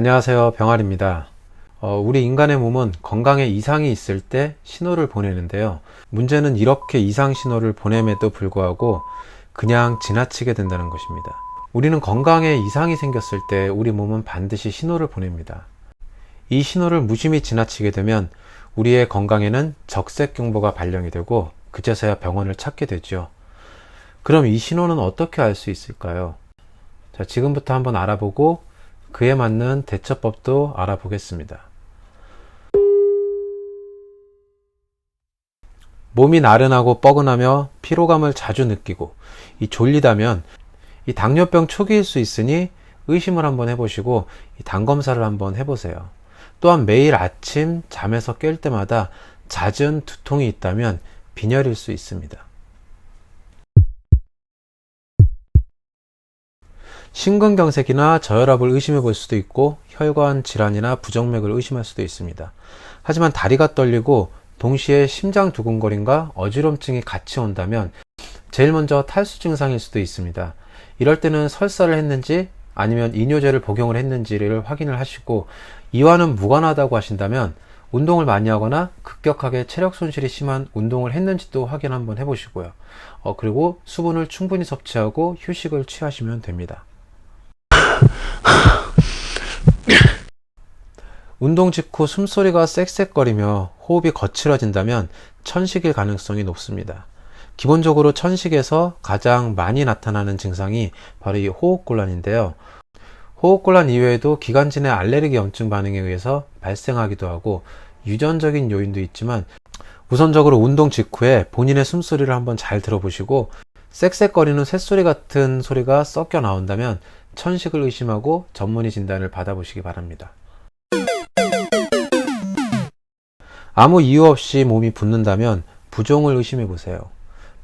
안녕하세요. 병아리입니다. 어, 우리 인간의 몸은 건강에 이상이 있을 때 신호를 보내는데요. 문제는 이렇게 이상 신호를 보냄에도 불구하고 그냥 지나치게 된다는 것입니다. 우리는 건강에 이상이 생겼을 때 우리 몸은 반드시 신호를 보냅니다. 이 신호를 무심히 지나치게 되면 우리의 건강에는 적색 경보가 발령이 되고 그제서야 병원을 찾게 되죠. 그럼 이 신호는 어떻게 알 수 있을까요? 자, 지금부터 한번 알아보고 그에 맞는 대처법도 알아보겠습니다. 몸이 나른하고 뻐근하며 피로감을 자주 느끼고 이 졸리다면 이 당뇨병 초기일 수 있으니 의심을 한번 해보시고 이당 검사를 한번 해보세요. 또한 매일 아침 잠에서 깰 때마다 잦은 두통이 있다면 빈혈일 수 있습니다. 심근경색이나 저혈압을 의심해 볼 수도 있고 혈관 질환이나 부정맥을 의심할 수도 있습니다. 하지만 다리가 떨리고 동시에 심장 두근거림과 어지럼증이 같이 온다면 제일 먼저 탈수 증상일 수도 있습니다. 이럴 때는 설사를 했는지 아니면 이뇨제를 복용을 했는지를 확인을 하시고 이와는 무관하다고 하신다면 운동을 많이 하거나 급격하게 체력 손실이 심한 운동을 했는지도 확인 한번 해보시고요. 어, 그리고 수분을 충분히 섭취하고 휴식을 취하시면 됩니다. 운동 직후 숨소리가 쌕쌕거리며 호흡이 거칠어진다면 천식일 가능성이 높습니다. 기본적으로 천식에서 가장 많이 나타나는 증상이 바로 이 호흡곤란인데요. 호흡곤란 이외에도 기관지 내 알레르기 염증 반응에 의해서 발생하기도 하고 유전적인 요인도 있지만 우선적으로 운동 직후에 본인의 숨소리를 한번 잘 들어보시고 쌕쌕거리는 새소리 같은 소리가 섞여 나온다면 천식을 의심하고 전문의 진단을 받아보시기 바랍니다. 아무 이유 없이 몸이 붓는다면 부종을 의심해 보세요.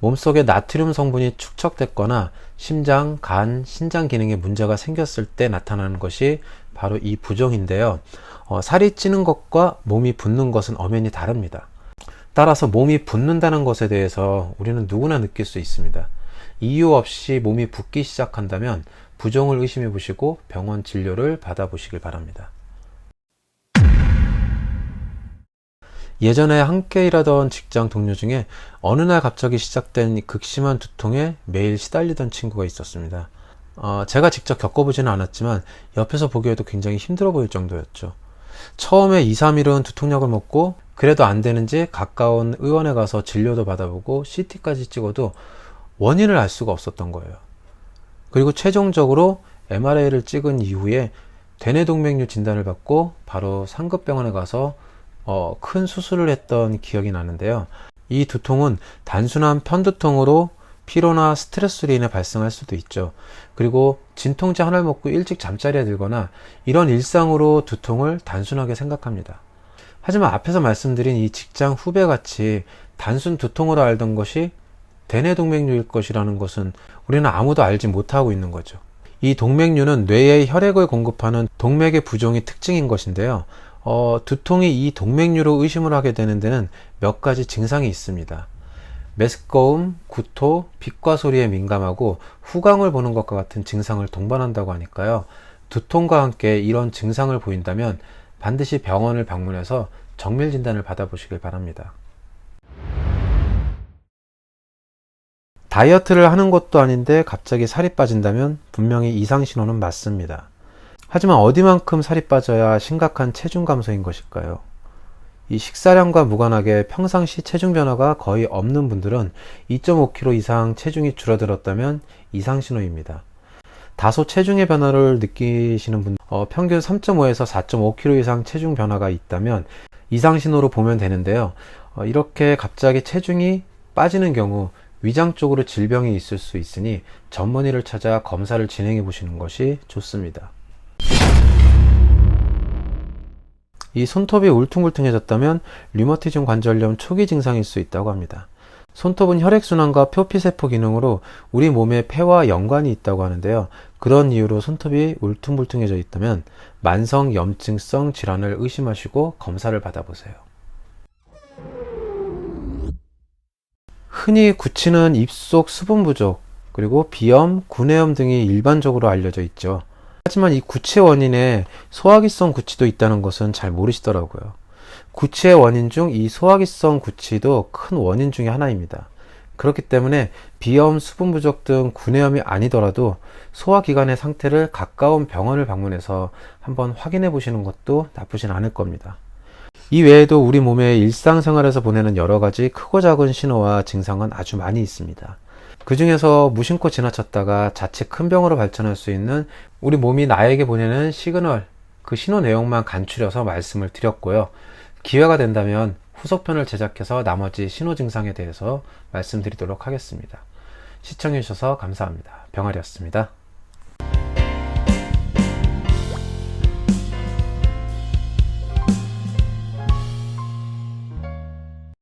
몸속에 나트륨 성분이 축적됐거나 심장, 간, 신장 기능에 문제가 생겼을 때 나타나는 것이 바로 이 부종인데요. 어, 살이 찌는 것과 몸이 붓는 것은 엄연히 다릅니다. 따라서 몸이 붓는다는 것에 대해서 우리는 누구나 느낄 수 있습니다. 이유 없이 몸이 붓기 시작한다면 부종을 의심해 보시고 병원 진료를 받아 보시길 바랍니다. 예전에 함께 일하던 직장 동료 중에 어느 날 갑자기 시작된 극심한 두통에 매일 시달리던 친구가 있었습니다. 어, 제가 직접 겪어보지는 않았지만 옆에서 보기에도 굉장히 힘들어 보일 정도였죠. 처음에 2, 3일은 두통약을 먹고 그래도 안 되는지 가까운 의원에 가서 진료도 받아보고 CT까지 찍어도 원인을 알 수가 없었던 거예요. 그리고 최종적으로 MRI를 찍은 이후에 대뇌동맥류 진단을 받고 바로 상급병원에 가서 어, 큰 수술을 했던 기억이 나는데요. 이 두통은 단순한 편두통으로 피로나 스트레스로 인해 발생할 수도 있죠. 그리고 진통제 하나를 먹고 일찍 잠자리에 들거나 이런 일상으로 두통을 단순하게 생각합니다. 하지만 앞에서 말씀드린 이 직장 후배 같이 단순 두통으로 알던 것이 대뇌 동맥류일 것이라는 것은 우리는 아무도 알지 못하고 있는 거죠. 이 동맥류는 뇌에 혈액을 공급하는 동맥의 부종이 특징인 것인데요. 어, 두통이 이 동맥류로 의심을 하게 되는 데는 몇 가지 증상이 있습니다. 메스꺼움, 구토, 빛과 소리에 민감하고 후광을 보는 것과 같은 증상을 동반한다고 하니까요. 두통과 함께 이런 증상을 보인다면 반드시 병원을 방문해서 정밀 진단을 받아보시길 바랍니다. 다이어트를 하는 것도 아닌데 갑자기 살이 빠진다면 분명히 이상 신호는 맞습니다. 하지만 어디만큼 살이 빠져야 심각한 체중 감소인 것일까요? 이 식사량과 무관하게 평상시 체중 변화가 거의 없는 분들은 2.5kg 이상 체중이 줄어들었다면 이상 신호입니다. 다소 체중의 변화를 느끼시는 분, 어, 평균 3.5에서 4.5kg 이상 체중 변화가 있다면 이상 신호로 보면 되는데요. 어, 이렇게 갑자기 체중이 빠지는 경우 위장 쪽으로 질병이 있을 수 있으니 전문의를 찾아 검사를 진행해 보시는 것이 좋습니다. 이 손톱이 울퉁불퉁해졌다면 류머티즘 관절염 초기 증상일 수 있다고 합니다. 손톱은 혈액순환과 표피세포 기능으로 우리 몸의 폐와 연관이 있다고 하는데요. 그런 이유로 손톱이 울퉁불퉁해져 있다면 만성 염증성 질환을 의심하시고 검사를 받아보세요. 흔히 굳히는 입속 수분 부족, 그리고 비염, 구내염 등이 일반적으로 알려져 있죠. 하지만 이 구취의 원인에 소화기성 구취도 있다는 것은 잘 모르시더라고요. 구취의 원인 중 이 소화기성 구취도 큰 원인 중의 하나입니다. 그렇기 때문에 비염, 수분 부족 등 구내염이 아니더라도 소화기관의 상태를 가까운 병원을 방문해서 한번 확인해 보시는 것도 나쁘진 않을 겁니다. 이 외에도 우리 몸의 일상생활에서 보내는 여러 가지 크고 작은 신호와 증상은 아주 많이 있습니다. 그 중에서 무심코 지나쳤다가 자칫 큰 병으로 발전할 수 있는 우리 몸이 나에게 보내는 시그널, 그 신호 내용만 간추려서 말씀을 드렸고요. 기회가 된다면 후속편을 제작해서 나머지 신호 증상에 대해서 말씀드리도록 하겠습니다. 시청해주셔서 감사합니다. 병아리였습니다.